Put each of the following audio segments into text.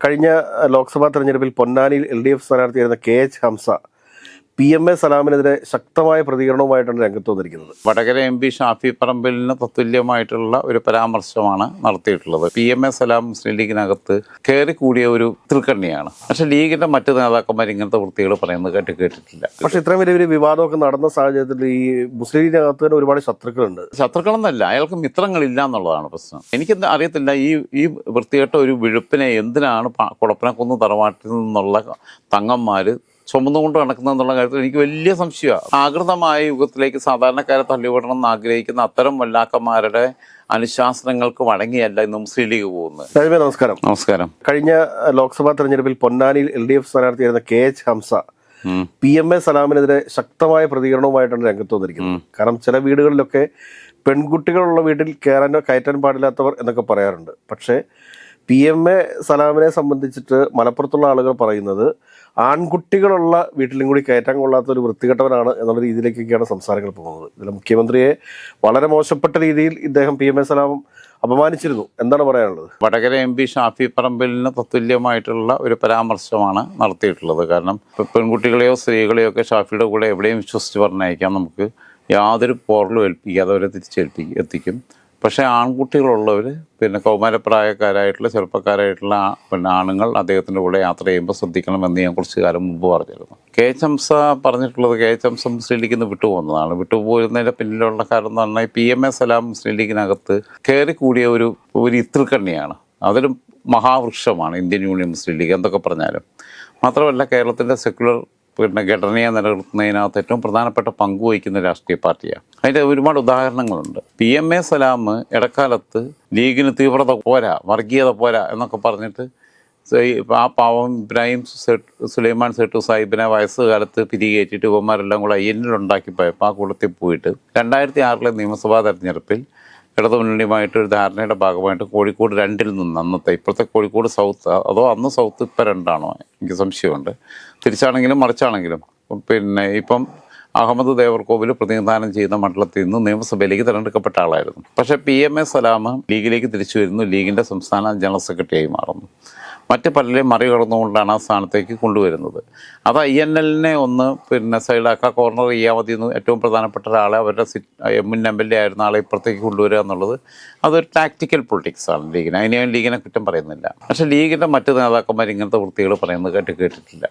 കഴിഞ്ഞ ലോക്സഭാ തെരഞ്ഞെടുപ്പിൽ പൊന്നാനിയിൽ L D F സ്ഥാനാർത്ഥിയായിരുന്ന K H Hamza P M A സലാമിനെതിരെ ശക്തമായ പ്രതികരണവുമായിട്ടാണ് രംഗത്ത് വന്നിരിക്കുന്നത്. വടകര എം പി ഷാഫി പറമ്പലിന് തത്തുല്യമായിട്ടുള്ള ഒരു പരാമർശമാണ് നടത്തിയിട്ടുള്ളത്. P M A Salam Muslim ലീഗിനകത്ത് കയറി കൂടിയ ഒരു തിൽക്കണ്ണിയാണ്. പക്ഷെ ലീഗിന്റെ മറ്റു നേതാക്കന്മാർ ഇങ്ങനത്തെ വൃത്തികൾ പറയുന്നത് കേട്ട് കേട്ടിട്ടില്ല. പക്ഷെ ഇത്രയും വലിയ വിവാദമൊക്കെ നടന്ന സാഹചര്യത്തിൽ ഈ മുസ്ലിം ലീഗിനകത്ത് തന്നെ ഒരുപാട് ശത്രുക്കളുണ്ട്. ശത്രുക്കളെന്നല്ല അയാൾക്ക് മിത്രങ്ങളില്ല എന്നുള്ളതാണ് പ്രശ്നം. എനിക്ക് അറിയത്തില്ല ഈ ഈ വൃത്തികെട്ട ഒരു വിഴുപ്പിനെ എന്തിനാണ് കുഴപ്പനക്കുന്ന് തറവാട്ടിൽ നിന്നുള്ള തങ്ങന്മാര് ചുമന്നുകൊണ്ട് നടക്കുന്നതെന്നുള്ള കാര്യത്തിൽ എനിക്ക് വലിയ സംശയമാണ് ആകൃതമായ യുഗത്തിലേക്ക് സാധാരണക്കാരെ തള്ളിവിടണം എന്ന് ആഗ്രഹിക്കുന്ന അത്തരം വല്ലാക്കന്മാരുടെ അനുശാസനങ്ങൾക്ക് വഴങ്ങിയല്ല ഇന്ന് മുസ്ലിം ലീഗ് പോകുന്നത് നമസ്കാരം. നമസ്കാരം. കഴിഞ്ഞ ലോക്സഭാ തെരഞ്ഞെടുപ്പിൽ പൊന്നാനിയിൽ L D F സ്ഥാനാർത്ഥിയായിരുന്ന K H Hamza. P M A സലാമിനെതിരെ ശക്തമായ പ്രതികരണവുമായിട്ടാണ് രംഗത്ത് വന്നിരിക്കുന്നത്. കാരണം ചില വീടുകളിലൊക്കെ പെൺകുട്ടികളുള്ള വീട്ടിൽ കയറാനോ കയറ്റാൻ പാടില്ലാത്തവർ എന്നൊക്കെ പറയാറുണ്ട്. പക്ഷേ പി എം എ സലാമിനെ സംബന്ധിച്ചിട്ട് മലപ്പുറത്തുള്ള ആളുകൾ പറയുന്നത് ആൺകുട്ടികളുള്ള വീട്ടിലും കൂടി കയറ്റാൻ കൊള്ളാത്ത ഒരു വൃത്തികെട്ടവനാണ് എന്നുള്ള രീതിയിലേക്കൊക്കെയാണ് സംസാരങ്ങൾ പോകുന്നത്. ഇതിൽ മുഖ്യമന്ത്രിയെ വളരെ മോശപ്പെട്ട രീതിയിൽ ഇദ്ദേഹം പി എം എ സലാം അപമാനിച്ചിരുന്നു. എന്താണ് പറയാനുള്ളത്? വടകര എം പി ഷാഫി പറമ്പലിന് തത്തുല്യമായിട്ടുള്ള ഒരു പരാമർശമാണ് നടത്തിയിട്ടുള്ളത്. കാരണം പെൺകുട്ടികളെയോ സ്ത്രീകളെയോ ഒക്കെ ഷാഫിയുടെ കൂടെ എവിടെയും വിശ്വസിച്ച് പറഞ്ഞയക്കാം. നമുക്ക് യാതൊരു പോറലും ഏൽപ്പിക്കാതെ അവരെ തിരിച്ചേൽപ്പിക്കും എത്തിക്കും. പക്ഷേ ആൺകുട്ടികളുള്ളവർ പിന്നെ കൗമാരപ്രായക്കാരായിട്ടുള്ള ചെറുപ്പക്കാരായിട്ടുള്ള പിന്നെ ആണുങ്ങൾ അദ്ദേഹത്തിന്റെ കൂടെ യാത്ര ചെയ്യുമ്പോൾ ശ്രദ്ധിക്കണമെന്ന് ഞാൻ കുറച്ച് കാലം മുമ്പ് പറഞ്ഞിരുന്നു. കെ എംസ പറഞ്ഞിട്ടുള്ളത് കെ എച്ച് എംസ മുസ്ലിം ലീഗിൽ നിന്ന് വിട്ടുപോകുന്നതാണ്. വിട്ടുപോകുന്നതിന്റെ പിന്നിലുള്ള കാരണം എന്ന് പറഞ്ഞാൽ P M A Salam Muslim ലീഗിനകത്ത് കയറി കൂടിയ ഒരു ഒരു ഇത്തിൽക്കണ്ണിയാണ് അതൊരു മഹാവൃക്ഷമാണ് ഇന്ത്യൻ യൂണിയൻ മുസ്ലിം ലീഗ് എന്തൊക്കെ പറഞ്ഞാലും. മാത്രമല്ല കേരളത്തിന്റെ സെക്യുലർ പിന്നെ ഘടനയെ നിലനിർത്തുന്നതിനകത്ത് ഏറ്റവും പ്രധാനപ്പെട്ട പങ്ക് വഹിക്കുന്ന രാഷ്ട്രീയ പാർട്ടിയാണ്. അതിന്റെ ഒരുപാട് ഉദാഹരണങ്ങളുണ്ട്. പി എം എ സലാം ഇടക്കാലത്ത് ലീഗിന് തീവ്രത പോരാ വർഗീയത പോരാ എന്നൊക്കെ പറഞ്ഞിട്ട് ആ പാവം ഇബ്രാഹിം സുലൈമാൻ സെട്ടു സാഹിബിനെ വയസ്സുകാലത്ത് പിരികേറ്റിട്ട് ഇവന്മാരെല്ലാം കൂടെ അയ്യനിലുണ്ടാക്കി പോയപ്പോൾ ആ കൂട്ടത്തിൽ പോയിട്ട് രണ്ടായിരത്തി ആറിലെ നിയമസഭാ തെരഞ്ഞെടുപ്പിൽ ഇടതുമുന്നണിയുമായിട്ട് ഒരു ധാരണയുടെ ഭാഗമായിട്ട് കോഴിക്കോട് രണ്ടിൽ നിന്ന് അന്നത്തെ ഇപ്പോഴത്തെ കോഴിക്കോട് സൗത്ത് അതോ അന്ന് സൗത്ത് ഇപ്പം രണ്ടാണോ? എനിക്ക് സംശയമുണ്ട്. തിരിച്ചാണെങ്കിലും മറിച്ചാണെങ്കിലും. പിന്നെ ഇപ്പം അഹമ്മദ് ദേവർകോവിൽ പ്രതിനിധാനം ചെയ്യുന്ന മണ്ഡലത്തിൽ നിന്ന് നിയമസഭയിലേക്ക് തിരഞ്ഞെടുക്കപ്പെട്ട ആളായിരുന്നു. പക്ഷേ പി എം എ സലാം ലീഗിലേക്ക് തിരിച്ചു വരുന്നു. ലീഗിന്റെ സംസ്ഥാന ജനറൽ സെക്രട്ടറിയായി മാറുന്നു. മറ്റ് പലരെയും മറികടന്നുകൊണ്ടാണ് ആ സ്ഥാനത്തേക്ക് കൊണ്ടുവരുന്നത്. അത് ഐ എൻ എല്ലിനെ ഒന്ന് പിന്നെ സൈഡാക്കാ കോർണർ ചെയ്യാൻ മതി എന്ന് ഏറ്റവും പ്രധാനപ്പെട്ട ഒരാളെ അവരുടെ സിറ്റ് മുൻ എം എൽ എ ആയിരുന്ന. ആളെ ഇപ്പുറത്തേക്ക് കൊണ്ടുവരിക എന്നുള്ളത് അതൊരു ടാക്ടിക്കൽ പൊളിറ്റിക്സ് ആണ് ലീഗിന്. അതിനെ ലീഗിനെ കുറ്റം പറയുന്നില്ല. പക്ഷേ ലീഗിന്റെ മറ്റ് നേതാക്കന്മാർ ഇങ്ങനത്തെ വൃത്തികൾ പറയുന്നത് കേട്ട് കേട്ടിട്ടില്ല.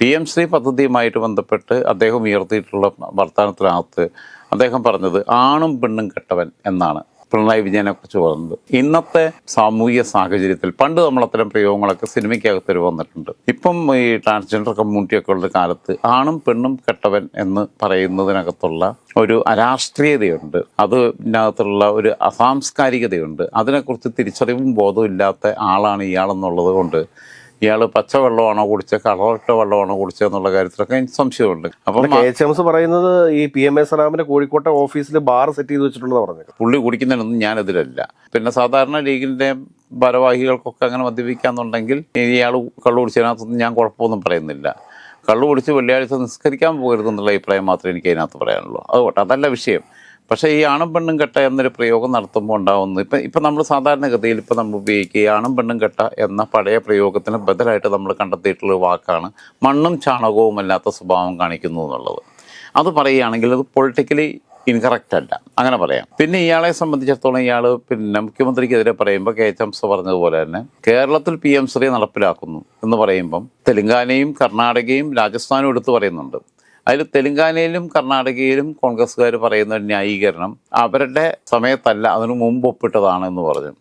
പി എം ശ്രീ പദ്ധതിയുമായിട്ട് ബന്ധപ്പെട്ട് അദ്ദേഹം ഉയർത്തിയിട്ടുള്ള വർത്തമാനത്തിനകത്ത് അദ്ദേഹം പറഞ്ഞത് ആണും പെണ്ണും കെട്ടവൻ എന്നാണ്. പിണറായി വിജയനെ കുറിച്ച് പറയുന്നത് ഇന്നത്തെ സാമൂഹിക സാഹചര്യത്തിൽ പണ്ട് നമ്മൾ അത്തരം പ്രയോഗങ്ങളൊക്കെ സിനിമയ്ക്കകത്ത് വന്നിട്ടുണ്ട്. ഇപ്പം ഈ ട്രാൻസ്ജെൻഡർ കമ്മ്യൂണിറ്റി ഒക്കെ ഉള്ള കാലത്ത് ആണും പെണ്ണും കെട്ടവൻ എന്ന് പറയുന്നതിനകത്തുള്ള ഒരു അരാഷ്ട്രീയതയുണ്ട്. അതിനകത്തുള്ള ഒരു അസാംസ്കാരികതയുണ്ട്. അതിനെക്കുറിച്ച് തിരിച്ചറിവും ബോധവും ഇല്ലാത്ത ആളാണ് ഇയാളെന്നുള്ളത് കൊണ്ട് ഇയാൾ പച്ച പച്ചവെള്ളമാണോ കുടിച്ചത്? കളറിട്ട വെള്ളമാണോ കുടിച്ചത് എന്നുള്ള കാര്യത്തിലൊക്കെ എനിക്ക് സംശയമുണ്ട്. അപ്പം കെ എച്ച് എംസ് പറയുന്നത് ഈ പി എം എ സലാമിന്റെ കോഴിക്കോട്ടെ ഓഫീസിൽ ബാർ സെറ്റ് ചെയ്ത് വെച്ചിട്ടുണ്ടെന്ന് പറഞ്ഞത്. പുള്ളി കുടിക്കുന്നതിനൊന്നും ഞാനെതിരല്ല. പിന്നെ സാധാരണ ലീഗിന്റെ ഭാരവാഹികൾക്കൊക്കെ അങ്ങനെ മദ്യപിക്കാന്നുണ്ടെങ്കിൽ ഇയാൾ കള്ളു കുടിച്ചതിനകത്തൊന്നും ഞാൻ കുഴപ്പമൊന്നും പറയുന്നില്ല. കള്ളു കുടിച്ച് വെള്ളിയാഴ്ച നിസ്കരിക്കാൻ പോകരുതെന്നുള്ള അഭിപ്രായം മാത്രമേ എനിക്ക് അതിനകത്ത് പറയാനുള്ളൂ. അതുകൊണ്ട് അതല്ല വിഷയം. പക്ഷേ ഈ ആണും പെണ്ണും കെട്ട എന്നൊരു പ്രയോഗം നടത്തുമ്പോൾ ഉണ്ടാവുന്ന ഇപ്പം ഇപ്പം നമ്മൾ സാധാരണഗതിയിൽ ഇപ്പം നമ്മൾ ഉപയോഗിക്കുക ഈ ആണും പെണ്ണും കെട്ട എന്ന പഴയ പ്രയോഗത്തിന് ബദലായിട്ട് നമ്മൾ കണ്ടെത്തിയിട്ടുള്ള വാക്കാണ് മണ്ണും ചാണകവും അല്ലാത്ത സ്വഭാവം കാണിക്കുന്നു എന്നുള്ളത്. അത് പറയുകയാണെങ്കിൽ അത് പൊളിറ്റിക്കലി ഇൻകറക്റ്റ് അല്ല. അങ്ങനെ പറയാം. പിന്നെ ഇയാളെ സംബന്ധിച്ചിടത്തോളം ഇയാൾ പിന്നെ മുഖ്യമന്ത്രിക്കെതിരെ പറയുമ്പോൾ കെ എച്ച് എംസ് പറഞ്ഞതുപോലെ തന്നെ കേരളത്തിൽ പി എം ശ്രീ നടപ്പിലാക്കുന്നു എന്ന് പറയുമ്പം തെലുങ്കാനയും കർണാടകയും രാജസ്ഥാനും എടുത്തു പറയുന്നുണ്ട്. അതിൽ തെലുങ്കാനയിലും കർണാടകയിലും കോൺഗ്രസ്സുകാർ പറയുന്ന ഒരു ന്യായീകരണം അവരുടെ സമയത്തല്ല അതിനു മുമ്പ് ഒപ്പിട്ടതാണ് എന്ന് പറഞ്ഞു.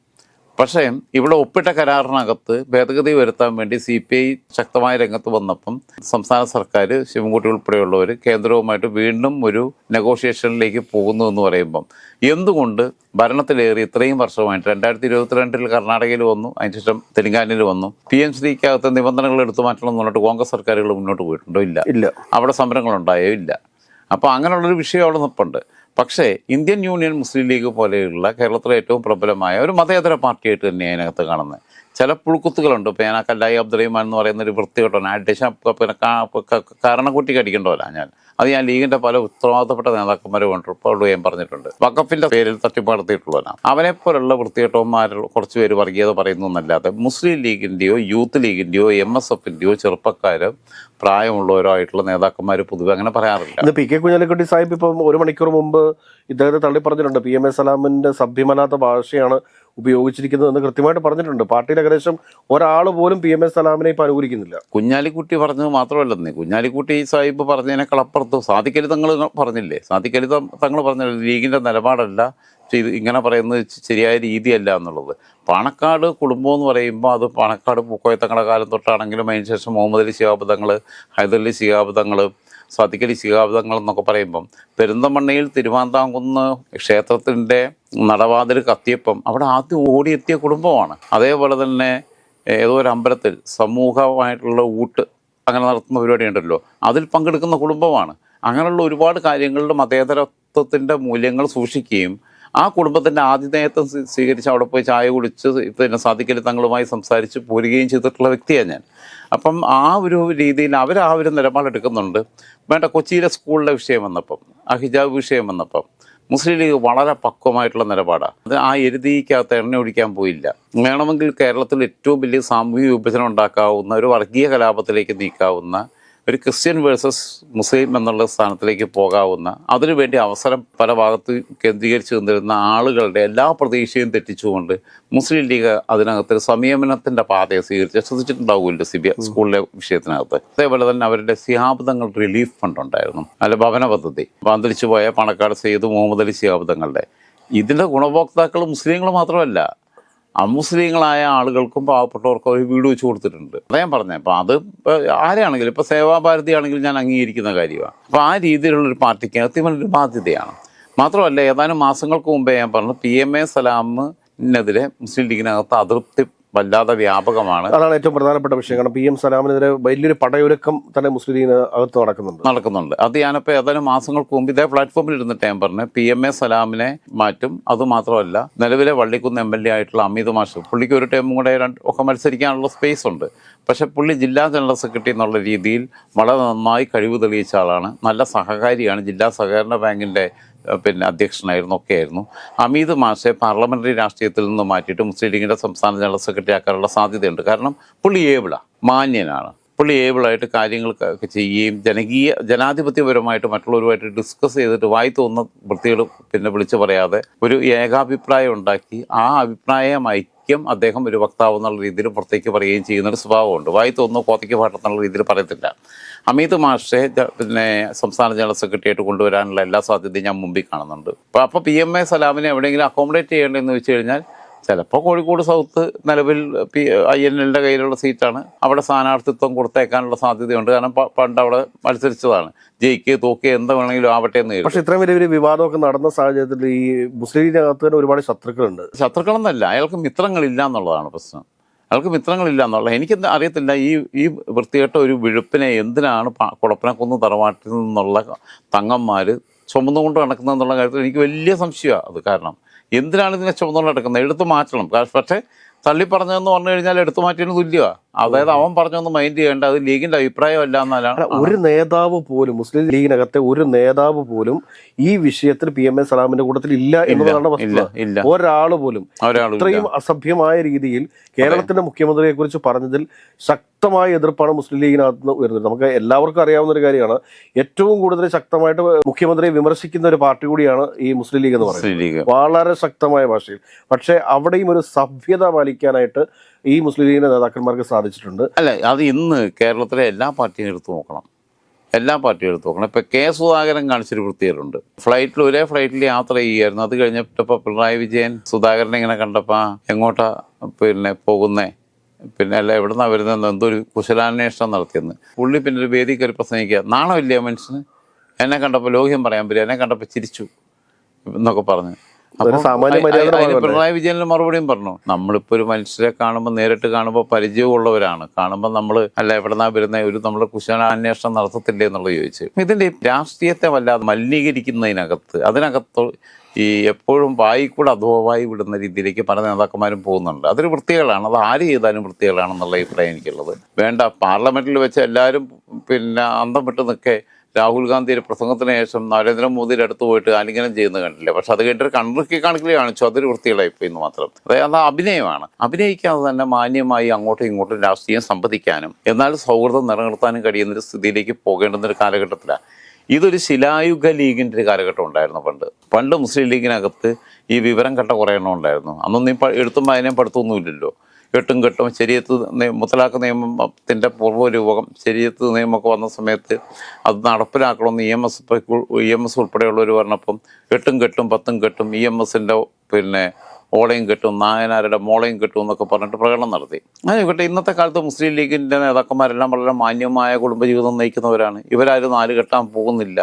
പക്ഷേ ഇവിടെ ഒപ്പിട്ട കരാറിനകത്ത് ഭേദഗതി വരുത്താൻ വേണ്ടി സി പി ഐ ശക്തമായ രംഗത്ത് വന്നപ്പം സംസ്ഥാന സർക്കാർ ശിവൻകുട്ടി ഉൾപ്പെടെയുള്ളവർ കേന്ദ്രവുമായിട്ട് വീണ്ടും ഒരു നെഗോഷിയേഷനിലേക്ക് പോകുന്നു എന്ന് പറയുമ്പം എന്തുകൊണ്ട് ഭരണത്തിലേറി ഇത്രയും വർഷമായിട്ട് രണ്ടായിരത്തി ഇരുപത്തിരണ്ടിൽ കർണാടകയിൽ വന്നു അതിനുശേഷം തെലങ്കാനയിൽ വന്നു പി എം ശ്രീക്കകത്ത് നിബന്ധനകൾ എടുത്തു മാറ്റണം എന്ന് പറഞ്ഞിട്ട് കോൺഗ്രസ് സർക്കാരുകൾ മുന്നോട്ട് പോയിട്ടുണ്ടോ? ഇല്ല. ഇല്ല. അവിടെ സമരങ്ങളുണ്ടായോ? ഇല്ല. അപ്പോൾ അങ്ങനെയുള്ളൊരു വിഷയം അവിടെ നിൽപ്പുണ്ട് പക്ഷേ ഇന്ത്യൻ യൂണിയൻ മുസ്ലിം ലീഗ് പോലെയുള്ള കേരളത്തിലെ ഏറ്റവും പ്രബലമായ ഒരു മതേതര പാർട്ടിയായിട്ട് തന്നെയാണ് അതിനകത്ത് കാണുന്നത് ചില പുഴുക്കുത്തുകളുണ്ട്. ഇപ്പം ഞാൻ ആ കല്ലായി അബ്ദുറഹിമാൻ എന്ന് പറയുന്ന ഒരു വൃത്തികെട്ടോ അഡിഷൻ പിന്നെ കാരണക്കുട്ടി കടിക്കണ്ടോല്ല ഞാൻ. അത് ഞാൻ ലീഗിന്റെ പല ഉത്തരവാദിത്തപ്പെട്ട നേതാക്കന്മാരെ കൊണ്ടിപ്പോൾ ഞാൻ പറഞ്ഞിട്ടുണ്ട്. വഖഫിന്റെ പേരിൽ തട്ടിപ്പ് നടത്തിയിട്ടുള്ളവനാണ് അവനെ പോലുള്ള വൃത്തികെട്ടവന്മാർ കുറച്ച് പേര് വർഗീയത പറയുന്നു എന്നല്ലാതെ മുസ്ലിം ലീഗിന്റെയോ യൂത്ത് ലീഗിന്റെയോ എം എസ് എഫിന്റെയോ ചെറുപ്പക്കാരോ പ്രായമുള്ളവരോ ആയിട്ടുള്ള നേതാക്കന്മാർ പൊതുവെ അങ്ങനെ പറയാറില്ല. ഇന്ന് പി കെ കുഞ്ഞാലിക്കുട്ടി സാഹിബ് ഇപ്പം ഒരു മണിക്കൂർ മുമ്പ് ഇദ്ദേഹത്തെ തള്ളി പറഞ്ഞിട്ടുണ്ട് പി എം എ സലാമിന്റെ സഭ്യമല്ലാത്ത ഭാഷയാണ് ഉപയോഗിച്ചിരിക്കുന്നതെന്ന് കൃത്യമായിട്ട് പറഞ്ഞിട്ടുണ്ട്. പാർട്ടിയിൽ ഏകദേശം ഒരാൾ പോലും പി എം എസ് സലാമിനെ ഇപ്പം അനുകൂലിക്കുന്നില്ല. കുഞ്ഞാലിക്കുട്ടി പറഞ്ഞത് മാത്രമല്ലെന്നേ. കുഞ്ഞാലിക്കുട്ടി സാഹിബ് പറഞ്ഞതിനേക്കാൾ അപ്പുറത്ത് സാധിക്കരു തങ്ങൾ പറഞ്ഞില്ലേ? സാധിക്കരു തങ്ങൾ പറഞ്ഞില്ല? ലീഗിന്റെ നിലപാടല്ല. ഇത് ഇങ്ങനെ പറയുന്നത് ശരിയായ രീതിയല്ല എന്നുള്ളത്. പാണക്കാട് കുടുംബം എന്ന് പറയുമ്പോൾ അത് പാണക്കാട് പൂക്കോയത്തങ്ങളുടെ കാലം തൊട്ടാണെങ്കിലും അതിനുശേഷം മുഹമ്മദ് അലി ശിഹാബ് തങ്ങൾ ഹൈദരലി ശിഹാബ് തങ്ങൾ സാദിഖലി ശിഖാബ്ദങ്ങൾ എന്നൊക്കെ പറയുമ്പം പെരുന്തമണ്ണയിൽ തിരുവാന്താംകുന്ന് ക്ഷേത്രത്തിന്റെ നടവാതിൽ കത്തിയപ്പം അവിടെ ആദ്യം ഓടിയെത്തിയ കുടുംബമാണ്. അതേപോലെ തന്നെ ഏതോ ഒരു അമ്പലത്തിൽ സമൂഹമായിട്ടുള്ള ഊട്ട് അങ്ങനെ നടത്തുന്ന പരിപാടി ഉണ്ടല്ലോ. അതിൽ പങ്കെടുക്കുന്ന കുടുംബമാണ്. അങ്ങനെയുള്ള ഒരുപാട് കാര്യങ്ങളിൽ മതേതരത്വത്തിന്റെ മൂല്യങ്ങൾ സൂക്ഷിക്കുകയും ആ കുടുംബത്തിന്റെ ആതിഥേയത്വം സ്വീ- സ്വീകരിച്ച് അവിടെ പോയി ചായ കുടിച്ച് പിന്നെ സാധിക്കൽ തങ്ങളുമായി സംസാരിച്ച് പോരുകയും ചെയ്തിട്ടുള്ള വ്യക്തിയാണ് ഞാൻ. അപ്പം ആ ഒരു രീതിയിൽ അവർ ആ ഒരു നിലപാടെടുക്കുന്നുണ്ട് വേണ്ട കൊച്ചിയിലെ സ്കൂളിലെ വിഷയം വന്നപ്പം ആ ഹിജാബ് വിഷയം വന്നപ്പം മുസ്ലിം ലീഗ് വളരെ പക്വമായിട്ടുള്ള നിലപാടാണ് അത് ആ എരുതിക്കകത്ത് എണ്ണ ഒഴിക്കാൻ പോയില്ല. വേണമെങ്കിൽ കേരളത്തിൽ ഏറ്റവും വലിയ സാമൂഹിക വിഭജനം ഉണ്ടാക്കാവുന്ന ഒരു വർഗീയ കലാപത്തിലേക്ക് നീക്കാവുന്ന ഒരു ക്രിസ്ത്യൻ വേഴ്സസ് മുസ്ലിം എന്നുള്ള സ്ഥാനത്തിലേക്ക് പോകാവുന്ന അതിനുവേണ്ടി അവസരം പല ഭാഗത്ത് കേന്ദ്രീകരിച്ചു നിന്നിരുന്ന ആളുകളുടെ എല്ലാ പ്രതീക്ഷയും തെറ്റിച്ചുകൊണ്ട് മുസ്ലിം ലീഗ് അതിനകത്ത് സംയമനത്തിന്റെ പാതയെ സ്വീകരിച്ച് ശ്രദ്ധിച്ചിട്ടുണ്ടാവുമല്ലോ സി ബി സ്കൂളിലെ വിഷയത്തിനകത്ത്. അതേപോലെ തന്നെ അവരുടെ സിഹാബ്ദങ്ങൾ റിലീഫ് ഫണ്ട് ഉണ്ടായിരുന്നു അല്ല ഭവന പദ്ധതി. അന്തരിച്ചു പോയ പണക്കാട് സെയ്ദ് മുഹമ്മദ് അലി സിഹാബ്ദങ്ങളുടെ ഇതിന്റെ ഗുണഭോക്താക്കൾ മുസ്ലിങ്ങൾ മാത്രമല്ല അമുസ്ലിങ്ങളായ ആളുകൾക്കും പാവപ്പെട്ടവർക്കും ഒരു വീട് വെച്ച് കൊടുത്തിട്ടുണ്ട്. അതാ ഞാൻ പറഞ്ഞത് അപ്പം അത് ആരാണെങ്കിലും ഇപ്പോൾ സേവാഭാരതി ആണെങ്കിലും ഞാൻ അംഗീകരിക്കുന്ന കാര്യമാണ്. അപ്പോൾ ആ രീതിയിലുള്ള ഒരു പാർട്ടിക്ക് അത്യമൊരു ബാധ്യതയാണ്. മാത്രമല്ല ഏതാനും മാസങ്ങൾക്ക് മുമ്പേ ഞാൻ പറഞ്ഞു പി എം എ സലാമിനെതിരെ മുസ്ലിം ലീഗിനകത്ത് അതൃപ്തി വല്ലാതെ വ്യാപകമാണ്. അതാണ് ഏറ്റവും പ്രധാനപ്പെട്ട വിഷയം. കാരണം പി എം സലാമിനെതിരെ വലിയൊരു പടയൊരുക്കം തന്നെ മുസ്ലിം ലീഗിന് അകത്ത് നടക്കുന്നുണ്ട്. നടക്കുന്നുണ്ട്. അത് ഞാനിപ്പോൾ ഏതാനും മാസങ്ങൾക്ക് മുമ്പ് ഇതേ പ്ലാറ്റ്ഫോമിൽ ഇരുന്നിട്ട് ഞാൻ പറഞ്ഞു. പി എം എ സലാമിനെ മാറ്റും. അതുമാത്രമല്ല നിലവിലെ വള്ളിക്കുന്ന് എം എൽ എ ആയിട്ടുള്ള അമിത് മാഷ് പുള്ളിക്ക് ഒരു ടൈമും കൂടെ രണ്ട് ഒക്കെ മത്സരിക്കാനുള്ള സ്പേസ് ഉണ്ട്. പക്ഷെ പുള്ളി ജില്ലാ ജനറൽ സെക്രട്ടറി എന്നുള്ള രീതിയിൽ വളരെ നന്നായി കഴിവ് തെളിയിച്ച ആളാണ്. നല്ല സഹകാരിയാണ്. ജില്ലാ സഹകരണ ബാങ്കിന്റെ പിന്നെ അധ്യക്ഷനായിരുന്നു ഒക്കെയായിരുന്നു. അമീത് മാഷെ പാർലമെന്ററി രാഷ്ട്രീയത്തിൽ നിന്ന് മാറ്റിയിട്ട് മുസ്ലിം ലീഗിന്റെ സംസ്ഥാന ജനറൽ സെക്രട്ടറി ആക്കാനുള്ള സാധ്യതയുണ്ട്. കാരണം പുള്ളി ഏബിളാണ് മാന്യനാണ്. പുള്ളി ഏബിളായിട്ട് കാര്യങ്ങളൊക്കെ ചെയ്യുകയും ജനകീയ ജനാധിപത്യപരമായിട്ട് മറ്റുള്ളവരുമായിട്ട് ഡിസ്കസ് ചെയ്തിട്ട് വായി തോന്നുന്ന വൃത്തികൾ പിന്നെ വിളിച്ചു പറയാതെ ഒരു ഏകാഭിപ്രായം ഉണ്ടാക്കി ആ അഭിപ്രായം ഐക്യം അദ്ദേഹം ഒരു വക്താവ് എന്നുള്ള രീതിയിൽ പുറത്തേക്ക് പറയുകയും ചെയ്യുന്ന ഒരു സ്വഭാവമുണ്ട്. തോന്നുന്നു കോത്തയ്ക്ക് പാട്ടെന്നുള്ള രീതിയിൽ പറയത്തില്ല. അമിത് മാഷെ പിന്നെ സംസ്ഥാന ജനറൽ സെക്രട്ടറി ആയിട്ട് കൊണ്ടുവരാനുള്ള എല്ലാ സാധ്യതയും ഞാൻ മുമ്പിൽ കാണുന്നുണ്ട്. അപ്പോൾ അപ്പോൾ പി എം എ സലാമിനെ എവിടെയെങ്കിലും അക്കോമഡേറ്റ് ചെയ്യേണ്ടതെന്ന് വെച്ച് കഴിഞ്ഞാൽ ചിലപ്പോൾ കോഴിക്കോട് സൗത്ത് നിലവിൽ പി ഐ എൻ എല്ലിന്റെ കയ്യിലുള്ള സീറ്റാണ്. അവിടെ സ്ഥാനാർത്ഥിത്വം കൊടുത്തേക്കാനുള്ള സാധ്യതയുണ്ട്. കാരണം പണ്ട് അവിടെ മത്സരിച്ചതാണ്. ജയിക്കുക തോക്കുക എന്ത് വേണമെങ്കിലും ആവട്ടെ എന്ന് പക്ഷേ ഇത്രയും വലിയൊരു വിവാദമൊക്കെ നടന്ന സാഹചര്യത്തിൽ ഈ മുസ്ലിം ലീഗിനകത്ത് തന്നെ ഒരുപാട് ശത്രുക്കളുണ്ട്. ശത്രുക്കളെന്നല്ല അയാൾക്ക് മിത്രങ്ങളില്ല എന്നുള്ളതാണ് പ്രശ്നം. അയാൾക്ക് മിത്രങ്ങളില്ല എന്നുള്ളത്. എനിക്ക് അറിയത്തില്ല ഈ ഈ വൃത്തികെട്ട ഒരു വിഴുപ്പിനെ എന്തിനാണ് കുഴപ്പനക്കുന്ന് തറവാട്ടിൽ നിന്നുള്ള തങ്ങന്മാർ ചുമന്നുകൊണ്ട് നടക്കുന്നതെന്നുള്ള കാര്യത്തിൽ എനിക്ക് വലിയ സംശയമാണ് അത് കാരണം. എന്തിനാണ് ഇതിനെ ചുമന്നുകൊണ്ട് നടക്കുന്നത്? എടുത്തു മാറ്റണം. പക്ഷേ തള്ളി പറഞ്ഞതെന്ന് പറഞ്ഞു കഴിഞ്ഞാൽ എടുത്തു മാറ്റിയതിന് തുല്യമാണ് അതായത് അവൻ പറഞ്ഞൊന്നും മൈൻഡ് ചെയ്യേണ്ട. അത് ലീഗിന്റെ അഭിപ്രായമല്ല എന്നാലാണ്. ഒരു നേതാവ് പോലും മുസ്ലിം ലീഗിനകത്തെ ഒരു നേതാവ് പോലും ഈ വിഷയത്തിൽ പി എം എ സലാമിന്റെ കൂട്ടത്തിൽ ഇല്ല എന്നതാണ് വസ്തുത. ഒരാൾ പോലും ഇത്രയും അസഭ്യമായ രീതിയിൽ കേരളത്തിന്റെ മുഖ്യമന്ത്രിയെ കുറിച്ച് പറഞ്ഞതിൽ ശക്തമായ എതിർപ്പാണ് മുസ്ലിം ലീഗിനകത്ത് നിന്ന് ഉയർന്നത് നമുക്ക് എല്ലാവർക്കും അറിയാവുന്ന ഒരു കാര്യമാണ്. ഏറ്റവും കൂടുതൽ ശക്തമായിട്ട് മുഖ്യമന്ത്രിയെ വിമർശിക്കുന്ന ഒരു പാർട്ടി കൂടിയാണ് ഈ മുസ്ലിം ലീഗ് എന്ന് പറയുന്നത്. വളരെ ശക്തമായ ഭാഷയിൽ. പക്ഷേ അവിടെയും ഒരു സഭ്യത പാലിക്കാനായിട്ട് ഈ മുസ്ലിം ലീഗിന്റെ നേതാക്കന്മാർക്ക് സാധിച്ചിട്ടുണ്ട്. അല്ല അത് ഇന്ന് കേരളത്തിലെ എല്ലാ പാർട്ടിയും എടുത്തു നോക്കണം. എല്ലാ പാർട്ടിയും എടുത്തു നോക്കണം. ഇപ്പം കെ സുധാകരൻ കാണിച്ചൊരു വൃത്തികേടുണ്ട്. ഫ്ലൈറ്റിൽ ഒരേ ഫ്ലൈറ്റിൽ യാത്ര ചെയ്യുമായിരുന്നു അത് കഴിഞ്ഞപ്പോൾ പിണറായി വിജയൻ സുധാകരനെ ഇങ്ങനെ കണ്ടപ്പോൾ എങ്ങോട്ടാ പിന്നെ പോകുന്നേ? പിന്നെ അല്ല എവിടുന്നാ വരുന്നതെന്ന് എന്തോ ഒരു കുശലാന്വേഷണം നടത്തിയെന്ന്. പുള്ളി പിന്നെ ഒരു വേദി കയറി പ്രസംഗിക്കുക. നാണമില്ലേ മനുഷ്യന്? എന്നെ കണ്ടപ്പോൾ ലോഹ്യം പറയാൻ പറ്റും എന്നെ കണ്ടപ്പോൾ ചിരിച്ചു എന്നൊക്കെ പറഞ്ഞു. പിണറായി വിജയൻ മറുപടിയും പറഞ്ഞു. നമ്മളിപ്പോ ഒരു മനുഷ്യരെ കാണുമ്പോൾ നേരിട്ട് കാണുമ്പോൾ പരിചയമുള്ളവരാണ്. കാണുമ്പോൾ നമ്മൾ അല്ല എവിടെന്നാ വരുന്ന ഒരു നമ്മൾ കുശല അന്വേഷണം നടത്തത്തില്ലേ എന്നുള്ളത് ചോദിച്ചു ഇതിന്റെ രാഷ്ട്രീയത്തെ വല്ലാതെ മലിനീകരിക്കുന്നതിനകത്ത് അതിനകത്ത് ഈ എപ്പോഴും വായി കൂടെ അധോവായി വിടുന്ന രീതിയിലേക്ക് പല നേതാക്കന്മാരും പോകുന്നുണ്ട്. അതൊരു വൃത്തികളാണ് അത് ആര് ചെയ്താലും വൃത്തികളാണെന്നുള്ള അഭിപ്രായം എനിക്കുള്ളത്. വേണ്ട പാർലമെന്റിൽ വെച്ച് എല്ലാവരും പിന്നെ അന്തം വിട്ട് നിൽക്കെ രാഹുൽ ഗാന്ധിയുടെ പ്രസംഗത്തിന് ശേഷം നരേന്ദ്രമോദിയുടെ അടുത്ത് പോയിട്ട് ആലിംഗനം ചെയ്യുന്ന കണ്ടില്ല പക്ഷെ അത് കേട്ടിട്ട് കണ്ണുക്കി കാണിക്കലേ കാണിച്ചു. അതൊരു വൃത്തികളായി പോയി എന്ന് മാത്രം. അതായത് അത് അഭിനയമാണ്. അഭിനയിക്കാതെ തന്നെ മാന്യമായി അങ്ങോട്ടും ഇങ്ങോട്ടും രാഷ്ട്രീയം സംവദിക്കാനും എന്നാൽ സൗഹൃദം നിലനിർത്താനും കഴിയുന്ന ഒരു സ്ഥിതിയിലേക്ക് പോകേണ്ടുന്ന ഒരു കാലഘട്ടത്തിലാണ് ഇതൊരു ശിലായുഗ ലീഗിന്റെ ഒരു കാലഘട്ടം ഉണ്ടായിരുന്നു പണ്ട്. പണ്ട് മുസ്ലിം ലീഗിനകത്ത് ഈ വിവരം കെട്ട കുറേ എണ്ണം ഉണ്ടായിരുന്നു. അന്നൊന്നും എഴുത്തും വായനയും പഠിത്തമൊന്നുമില്ലല്ലോ. എട്ടും കെട്ടും ശരീരത്ത് മുത്തലാഖ് നിയമത്തിന്റെ പൂർവരൂപകം ശരീരത്ത് നിയമമൊക്കെ വന്ന സമയത്ത് അത് നടപ്പിലാക്കണമെന്ന് E M S E M S ഉൾപ്പെടെയുള്ളവർ പറഞ്ഞപ്പം എട്ടും കെട്ടും പത്തും കെട്ടും ഇ എം എസിന്റെ പിന്നെ ഓളയും കെട്ടും നായനാരുടെ മോളയും കെട്ടും എന്നൊക്കെ പറഞ്ഞിട്ട് പ്രകടനം നടത്തി. ആയിക്കോട്ടെ ഇന്നത്തെ കാലത്ത് മുസ്ലിം ലീഗിന്റെ നേതാക്കന്മാരെല്ലാം വളരെ മാന്യമായ കുടുംബജീവിതം നയിക്കുന്നവരാണ്. ഇവരാരും നാല് കെട്ടാൻ പോകുന്നില്ല.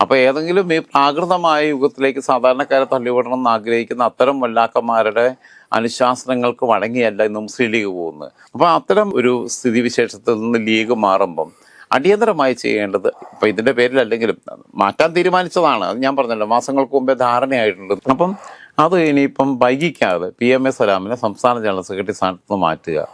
അപ്പോൾ ഏതെങ്കിലും ഈ പ്രാകൃതമായ യുഗത്തിലേക്ക് സാധാരണക്കാരെ തള്ളിവിടണം എന്ന് ആഗ്രഹിക്കുന്ന അത്തരം വല്ലാക്കന്മാരുടെ അനുശാസനങ്ങൾക്ക് വഴങ്ങിയല്ല ഇന്ന് മുസ്ലിം ലീഗ് പോകുന്നത്. അപ്പോൾ അത്തരം ഒരു സ്ഥിതിവിശേഷത്തിൽ നിന്ന് ലീഗ് മാറുമ്പം അടിയന്തരമായി ചെയ്യേണ്ടത് ഇപ്പം ഇതിന്റെ പേരിലല്ലെങ്കിലും മാറ്റാൻ തീരുമാനിച്ചതാണ്. അത് ഞാൻ പറഞ്ഞല്ലോ മാസങ്ങൾക്ക് മുമ്പേ ധാരണയായിട്ടുണ്ട്. അപ്പം അത് ഇനിയിപ്പം വൈകിക്കാതെ പി എം എ സലാമിനെ സംസ്ഥാന ജനറൽ സെക്രട്ടറി സ്ഥാനത്ത് നിന്ന് മാറ്റുക.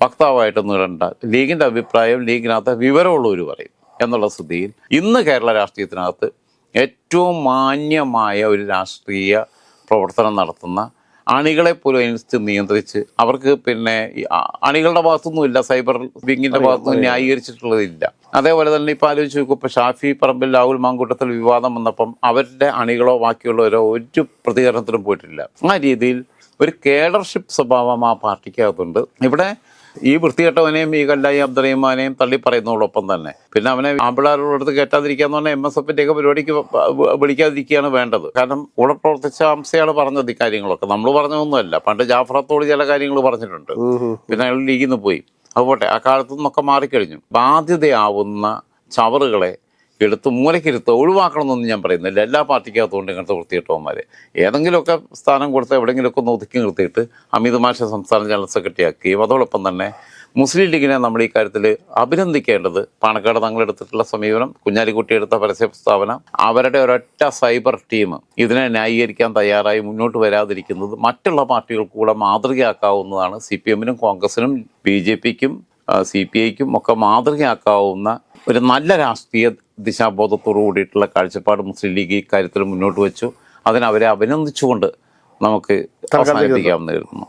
വക്താവായിട്ടൊന്നും ഇടണ്ട. ലീഗിന്റെ അഭിപ്രായം ലീഗിനകത്ത് വിവരമുള്ളവർ പറയും എന്നുള്ള സ്ഥിതിയിൽ ഇന്ന് കേരള രാഷ്ട്രീയത്തിനകത്ത് ഏറ്റവും മാന്യമായ ഒരു രാഷ്ട്രീയ പ്രവർത്തനം നടത്തുന്ന അണികളെ പോലും അതിനനുസരിച്ച് നിയന്ത്രിച്ച് അവർക്ക് പിന്നെ അണികളുടെ ഭാഗത്തൊന്നും ഭാഗത്തൊന്നുമില്ല സൈബർ വിങ്ങിന്റെ ഭാഗത്തൊന്നും ന്യായീകരിച്ചിട്ടുള്ളതില്ല അതേപോലെ തന്നെ ഇപ്പം ആലോചിച്ച് നോക്കും ഇപ്പം ഷാഫി പറമ്പിൽ രാഹുൽ മാങ്കൂട്ടത്തിൽ വിവാദം വന്നപ്പം അവരുടെ അണികളോ ബാക്കിയുള്ളവരോ ഒരു പ്രതികരണത്തിനും പോയിട്ടില്ല. ആ രീതിയിൽ ഒരു കേഡർഷിപ്പ് സ്വഭാവം ആ പാർട്ടിക്കകത്തുണ്ട്. ഇവിടെ ഈ വൃത്തികെട്ടവനെയും ഈ കല്ലായി അബ്ദുറഹിമാനെയും തള്ളി പറയുന്നതോടൊപ്പം തന്നെ. പിന്നെ അവനെ ആമ്പിളാരോടടുത്ത് അടുത്ത് കയറ്റാതിരിക്കാന്ന് പറഞ്ഞാൽ എം എസ് എഫിന്റെ ഒക്കെ പരിപാടിക്ക് വിളിക്കാതിരിക്കുകയാണ് വേണ്ടത്. കാരണം കൂടെ പ്രവർത്തിച്ച അംശയാണ് പറഞ്ഞത് ഇക്കാര്യങ്ങളൊക്കെ കാര്യങ്ങളൊക്കെ. നമ്മൾ പറഞ്ഞതൊന്നുമല്ല. പണ്ട് ജാഫറത്തോട് ചില കാര്യങ്ങൾ പറഞ്ഞിട്ടുണ്ട്. പിന്നെ അയാൾ ലീഗിൽ നിന്ന് പോയി. അതുപോട്ടെ ആ കാലത്തു നിന്നൊക്കെ മാറിക്കഴിഞ്ഞു. ബാധ്യതയാവുന്ന ചവറുകളെ എടുത്ത് മൂലക്കിരുത്ത് ഒഴിവാക്കണമെന്നൊന്നും ഞാൻ പറയുന്നില്ല. എല്ലാ പാർട്ടിക്കകത്തുകൊണ്ട് ഇങ്ങനത്തെ വൃത്തികെട്ടവന്മാർ ഏതെങ്കിലുമൊക്കെ സ്ഥാനം കൊടുത്ത് എവിടെയെങ്കിലുമൊക്കെ ഒന്ന് ഒതുക്കി നിർത്തിയിട്ട് അമിത് സംസ്ഥാന ജനറൽ സെക്രട്ടറി ആക്കുകയും അതോടൊപ്പം തന്നെ മുസ്ലിം ലീഗിനെ നമ്മൾ ഈ കാര്യത്തിൽ അഭിനന്ദിക്കേണ്ടത് പാണക്കാട് തങ്ങൾ എടുത്തിട്ടുള്ള സമീപനം കുഞ്ഞാലിക്കുട്ടി എടുത്ത പരസ്യ പ്രസ്താവന അവരുടെ ഒരൊറ്റ സൈബർ ടീം ഇതിനെ ന്യായീകരിക്കാൻ തയ്യാറായി മുന്നോട്ട് വരാതിരിക്കുന്നത് മറ്റുള്ള പാർട്ടികൾക്ക് കൂടെ മാതൃകയാക്കാവുന്നതാണ്. സി പി എമ്മിനും കോൺഗ്രസിനും ബി ജെ പിക്കും സി പി ഐക്കും ഒക്കെ മാതൃകയാക്കാവുന്ന ഒരു നല്ല രാഷ്ട്രീയ ദിശാബോധത്തോടു കൂടിയിട്ടുള്ള കാഴ്ചപ്പാട് മുസ്ലിം ലീഗ് ഇക്കാര്യത്തിൽ മുന്നോട്ട് വെച്ചു. അതിനവരെ അഭിനന്ദിച്ചുകൊണ്ട് നമുക്ക് അവസാനിപ്പിക്കാമെന്ന് കരുതുന്നു